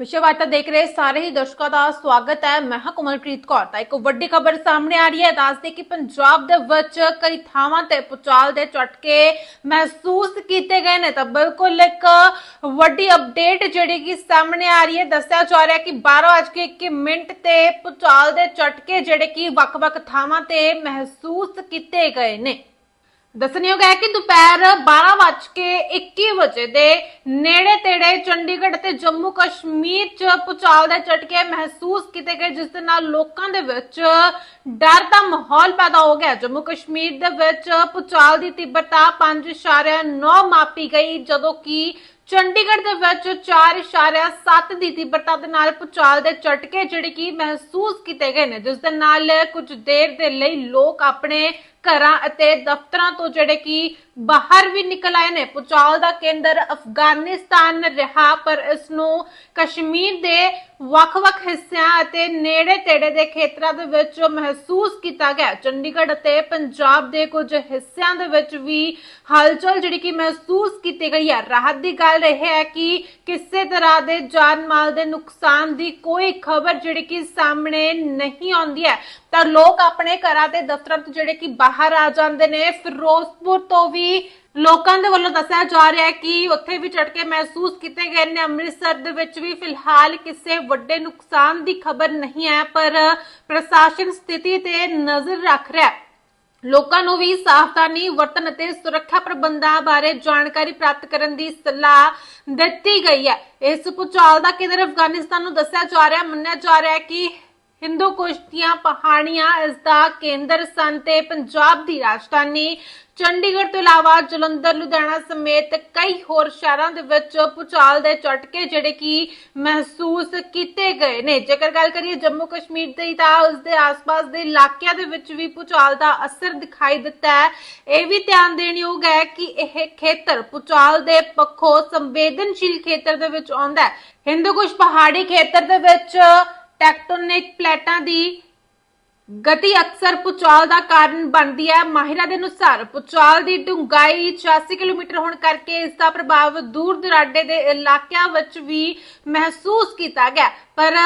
ਵਿਸ਼ਵਵਾਰਤਾ ਦੇਖ ਰਹੇ ਸਾਰੇ ਹੀ ਦਰਸ਼ਕਾਂ ਦਾ ਸਵਾਗਤ ਹੈ ਮੈਂ ਹਾਂ ਕਮਲਪ੍ਰੀਤ ਕੌਰ ਤਾਂ ਇੱਕ ਵੱਡੀ ਖਬਰ ਸਾਹਮਣੇ ਆ ਰਹੀ ਹੈ ਦੱਸਦੇ ਕਿ ਪੰਜਾਬ ਦੇ ਵਿੱਚ ਕਈ ਥਾਵਾਂ ਤੇ ਪੁਚਾਲ ਦੇ ਝਟਕੇ ਮਹਿਸੂਸ ਕੀਤੇ ਗਏ ਨੇ ਤਾਂ ਬਿਲਕੁਲ ਇੱਕ ਵੱਡੀ ਅਪਡੇਟ ਜਿਹੜੀ ਕਿ ਸਾਹਮਣੇ ਆ ਰਹੀ ਹੈ ਦੱਸਿਆ ਜਾ ਰਿਹਾ ਕਿ 12:01 ਮਿੰਟ ਤੇ ਪੁਚਾਲ ਦੇ ਝਟਕੇ ਜਿਹੜੇ ਕਿ ਵੱਖ-ਵੱਖ ਥਾਵਾਂ ਤੇ ਮਹਿਸੂਸ ਕੀਤੇ ਗਏ ਨੇ ਦੱਸਣਯੋਗ ਹੈ ਕਿ ਦੁਪਹਿਰ 12:21 ਵਜੇ ਦੇ ਨੇੜੇ ਤੇੜੇ ਚੰਡੀਗੜ੍ਹ ਤੇ ਜੰਮੂ ਕਸ਼ਮੀਰ 'ਚ ਪੁਚਾਲ ਦੇ ਝਟਕੇ ਮਹਿਸੂਸ ਕੀਤੇ ਗਏ, ਜਿਸ ਦੇ ਨਾਲ ਲੋਕਾਂ ਦੇ ਵਿੱਚ ਡਰ ਦਾ ਮਾਹੌਲ ਪੈਦਾ ਹੋ ਗਿਆ। ਜੰਮੂ ਕਸ਼ਮੀਰ ਦੇ ਵਿੱਚ ਪੁਚਾਲ ਦੀ ਤੀਬਰਤਾ 5.9 ਮਾਪੀ ਗਈ, ਜਦੋਂ ਕਿ ਚੰਡੀਗੜ੍ਹ ਦੇ ਵਿੱਚ 4.7 ਦੀ ਤੀਬਰਤਾ ਦੇ ਨਾਲ ਪੁਚਾਲ ਦੇ ਝਟਕੇ ਜਿਹੜੇ ਕਿ ਮਹਿਸੂਸ ਕੀਤੇ ਗਏ ਨੇ, ਜਿਸ ਦੇ ਨਾਲ ਕੁਝ ਦੇਰ ਦੇ ਲਈ ਲੋਕ ਆਪਣੇ ਘਰਾਂ ਅਤੇ ਦਫ਼ਤਰਾਂ ਤੋਂ ਜਿਹੜੇ ਕਿ ਬਾਹਰ ਵੀ ਨਿਕਲ ਆਏ ਨੇ। ਪੁਚਾਲ ਦਾ ਕੇਂਦਰ ਅਫਗਾਨਿਸਤਾਨ ਰਿਹਾ, ਪਰ ਇਸ ਨੂੰ ਕਸ਼ਮੀਰ ਦੇ ਵੱਖ-ਵੱਖ ਹਿੱਸਿਆਂ ਅਤੇ ਨੇੜੇ-ਤੇੜੇ ਦੇ ਖੇਤਰਾਂ ਦੇ ਵਿੱਚ ਮਹਿਸੂਸ ਕੀਤਾ ਗਿਆ। ਚੰਡੀਗੜ੍ਹ ਅਤੇ ਪੰਜਾਬ ਦੇ ਕੁਝ ਹਿੱਸਿਆਂ ਦੇ ਵਿੱਚ ਵੀ ਹਲਚਲ ਜਿਹੜੀ ਕਿ ਮਹਿਸੂਸ ਕੀਤੀ ਗਈ ਹੈ। ਰਾਹਤ ਦੀ ਗੱਲ ਇਹ ਹੈ ਕਿ ਕਿਸੇ ਤਰ੍ਹਾਂ ਦੇ ਜਾਨ ਮਾਲ ਦੇ ਨੁਕਸਾਨ ਦੀ ਕੋਈ ਖਬਰ ਜਿਹੜੀ ਕਿ ਸਾਹਮਣੇ ਨਹੀਂ ਆਉਂਦੀ ਹੈ। ਤਾਂ ਲੋਕ ਆਪਣੇ ਘਰਾਂ ਤੇ ਦਫ਼ਤਰਾਂ ਤੋਂ ਜਿਹੜੇ ਕਿ ਬਾਹਰ ਆ ਜਾਂਦੇ ਨੇ। ਫਿਰੋਜ਼ਪੁਰ ਤੋਂ ਵੀ ਲੋਕਾਂ ਦੇ ਵੱਲੋਂ ਦੱਸਿਆ ਜਾ ਰਿਹਾ ਹੈ ਕਿ ਉੱਥੇ ਵੀ ਝਟਕੇ ਮਹਿਸੂਸ ਕੀਤੇ ਗਏ ਨੇ। ਅੰਮ੍ਰਿਤਸਰ ਦੇ ਵਿੱਚ ਵੀ ਫਿਲਹਾਲ ਕਿਸੇ ਵੱਡੇ ਨੁਕਸਾਨ ਦੀ ਖਬਰ ਨਹੀਂ ਹੈ, ਪਰ ਪ੍ਰਸ਼ਾਸਨ ਸਥਿਤੀ ਤੇ ਨਜ਼ਰ ਰੱਖ ਰਿਹਾ ਹੈ। ਲੋਕਾਂ ਨੂੰ ਵੀ ਸਾਵਧਾਨੀ ਵਰਤਣ ਅਤੇ ਸੁਰੱਖਿਆ ਪ੍ਰਬੰਧਾਂ ਬਾਰੇ ਜਾਣਕਾਰੀ ਪ੍ਰਾਪਤ ਕਰਨ ਦੀ ਸਲਾਹ ਦਿੱਤੀ ਗਈ ਹੈ। ਇਸ ਭੂਚਾਲ ਦਾ ਕੇਂਦਰ ਅਫਗਾਨਿਸਤਾਨ ਨੂੰ ਦੱਸਿਆ ਜਾ ਰਿਹਾ ਮੰਨਿਆ ਜਾ ਰਿਹਾ ਹੈ ਕਿ ਹਿੰਦੂ ਕੁਸ਼ ਦੀਆਂ ਪਹਾੜੀਆਂ, ਇਸ ਦਾ ਕੇਂਦਰ ਸਨ ਤੇ ਪੰਜਾਬ ਦੀ ਰਾਜਧਾਨੀ। ਚੰਡੀਗੜ੍ਹ ਤੋਂ ਇਲਾਵਾ ਜਲੰਧਰ, ਲੁਧਿਆਣਾ ਸਮੇਤ ਕਈ ਹੋਰ ਸ਼ਹਿਰਾਂ ਦੇ ਵਿੱਚ ਭੂਚਾਲ ਦੇ ਝਟਕੇ ਜਿਹੜੇ ਕਿ ਮਹਿਸੂਸ ਕੀਤੇ ਗਏ ਨੇ। ਜੇਕਰ ਗੱਲ ਕਰੀਏ ਜੰਮੂ ਕਸ਼ਮੀਰ ਦੀ ਤਾਂ ਉਸ ਦੇ ਆਸ-ਪਾਸ ਦੇ ਇਲਾਕਿਆਂ ਦੇ ਵਿੱਚ ਵੀ ਭੂਚਾਲ ਦਾ ਅਸਰ ਦਿਖਾਈ ਦਿੱਤਾ ਹੈ। ਇਹ ਵੀ ਧਿਆਨ ਦੇਣਯੋਗ ਹੈ ਕਿ ਇਹ ਖੇਤਰ ਭੂਚਾਲ ਦੇ ਪੱਖੋਂ ਸੰਵੇਦਨਸ਼ੀਲ ਖੇਤਰ ਦੇ ਵਿੱਚ ਆਉਂਦਾ ਹੈ। ਹਿੰਦੂ ਕੁਸ਼ ਪਹਾੜੀ ਖੇਤਰ ਦੇ ਵਿੱਚ ਟੈਕਟੋਨਿਕ ਪਲੇਟਾਂ ਦੀ ਗਤੀ ਅਕਸਰ ਪੁਚਾਲ ਦਾ ਕਾਰਨ ਬਣਦੀ ਹੈ। ਮਾਹਿਰਾਂ ਦੇ ਅਨੁਸਾਰ ਪੁਚਾਲ ਦੀ ਡੂੰਘਾਈ 86 ਕਿਲੋਮੀਟਰ ਹੋਣ ਕਰਕੇ ਇਸ ਦਾ ਪ੍ਰਭਾਵ ਦੂਰ ਦੁਰਾਡੇ ਦੇ ਇਲਾਕਿਆਂ ਵਿੱਚ ਵੀ ਮਹਿਸੂਸ ਕੀਤਾ ਗਿਆ। ਪਰ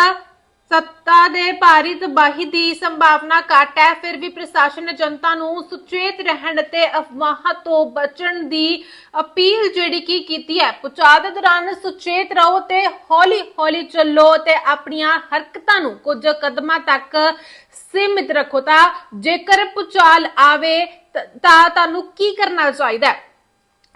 ਸੱਤਾ ਦੇ ਭਾਰੀ ਤਬਾਹੀ ਦੀ ਸੰਭਾਵਨਾ ਘੱਟ ਹੈ, ਫਿਰ ਵੀ ਪ੍ਰਸ਼ਾਸਨ ਨੇ ਜਨਤਾ ਨੂੰ ਸੁਚੇਤ ਰਹਿਣ ਅਤੇ ਅਫਵਾਹਾਂ ਤੋਂ ਬਚਣ ਦੀ ਅਪੀਲ ਜਿਹੜੀ ਕੀ ਕੀਤੀ ਹੈ ਪੁਚਾਲ ਦੇ ਦੌਰਾਨ ਸੁਚੇਤ ਰਹੋ ਤੇ ਹੌਲੀ ਹੌਲੀ ਚੱਲੋ ਤੇ ਆਪਣੀਆਂ ਹਰਕਤਾਂ ਨੂੰ ਕੁਝ ਕਦਮਾਂ ਤੱਕ ਸੀਮਿਤ ਰੱਖੋ ਤਾਂ ਜੇਕਰ ਪੁਚਾਲ ਆਵੇ ਤਾਂ ਤੁਹਾਨੂੰ ਕੀ ਕਰਨਾ ਚਾਹੀਦਾ ਹੈ?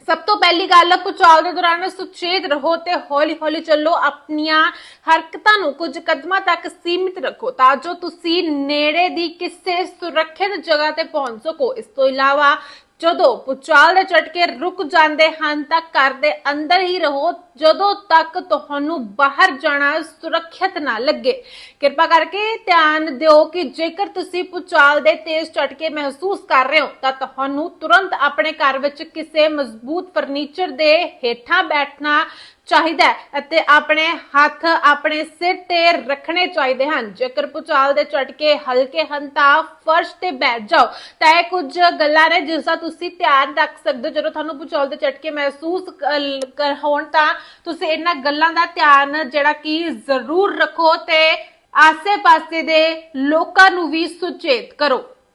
ਸਭ ਤੋਂ ਪਹਿਲੀ ਗੱਲ ਪੁਚਾਲ ਦੇ ਦੌਰਾਨ ਸੁਚੇਤ ਰਹੋ ਤੇ ਹੌਲੀ-ਹੌਲੀ ਚੱਲੋ, ਆਪਣੀਆਂ ਹਰਕਤਾਂ ਨੂੰ ਕੁਝ ਕਦਮਾਂ ਤੱਕ ਸੀਮਿਤ ਰੱਖੋ, ਤਾਂ ਜੋ ਤੁਸੀਂ ਨੇੜੇ ਦੀ ਕਿਸੇ ਸੁਰੱਖਿਅਤ ਜਗ੍ਹਾ ਤੇ ਪਹੁੰਚ ਸਕੋ। ਇਸ ਤੋਂ ਇਲਾਵਾ ਜਦੋਂ ਪੁਚਾਲ ਦੇ ਝਟਕੇ ਰੁਕ ਜਾਂਦੇ ਹਨ, ਤਾਂ ਘਰ ਦੇ ਅੰਦਰ ਹੀ ਰਹੋ ਜਦੋਂ ਤੱਕ ਤੁਹਾਨੂੰ ਬਾਹਰ ਜਾਣਾ ਸੁਰੱਖਿਅਤ ਨਾ ਲੱਗੇ। ਕਿਰਪਾ ਕਰਕੇ ਧਿਆਨ ਦਿਓ ਕਿ ਜੇਕਰ ਤੁਸੀਂ ਪੁਚਾਲ ਦੇ ਤੇਜ਼ ਝਟਕੇ ਮਹਿਸੂਸ ਕਰ ਰਹੇ ਹੋ, ਤਾਂ ਤੁਹਾਨੂੰ ਤੁਰੰਤ ਆਪਣੇ ਘਰ ਵਿੱਚ ਕਿਸੇ ਮਜ਼ਬੂਤ ਫਰਨੀਚਰ ਦੇ ਹੇਠਾਂ ਬੈਠਣਾ ਚਾਹੀਦਾ ਅਤੇ ਆਪਣੇ ਹੱਥ ਆਪਣੇ ਸਿਰ ਤੇ ਰੱਖਣੇ ਚਾਹੀਦੇ ਹਨ। ਜੇਕਰ ਪੁਚਾਲ ਦੇ ਝਟਕੇ ਹਲਕੇ ਹਨ, ਤਾਂ ਫਰਸ਼ ਤੇ ਬੈਠ ਜਾਓ। ਤਾਂ ਇਹ ਕੁਝ ਗੱਲਾਂ ਨੇ ਜਿਸ ਦਾ ਤੁਸੀਂ ਧਿਆਨ ਰੱਖ ਸਕਦੇ ਹੋ। ਜਦੋਂ ਤੁਹਾਨੂੰ ਪੁਚਾਲ ਦੇ ਝਟਕੇ ਮਹਿਸੂਸ ਹੋਣ, ਤਾਂ ਤੁਸੀਂ ਇਹਨਾਂ ਗੱਲਾਂ ਦਾ ਧਿਆਨ ਜਿਹੜਾ ਕਿ ਜ਼ਰੂਰ ਰੱਖੋ ਤੇ ਆਸੇ-ਪਾਸੇ ਦੇ ਲੋਕਾਂ ਨੂੰ ਵੀ ਸੁਚੇਤ ਕਰੋ।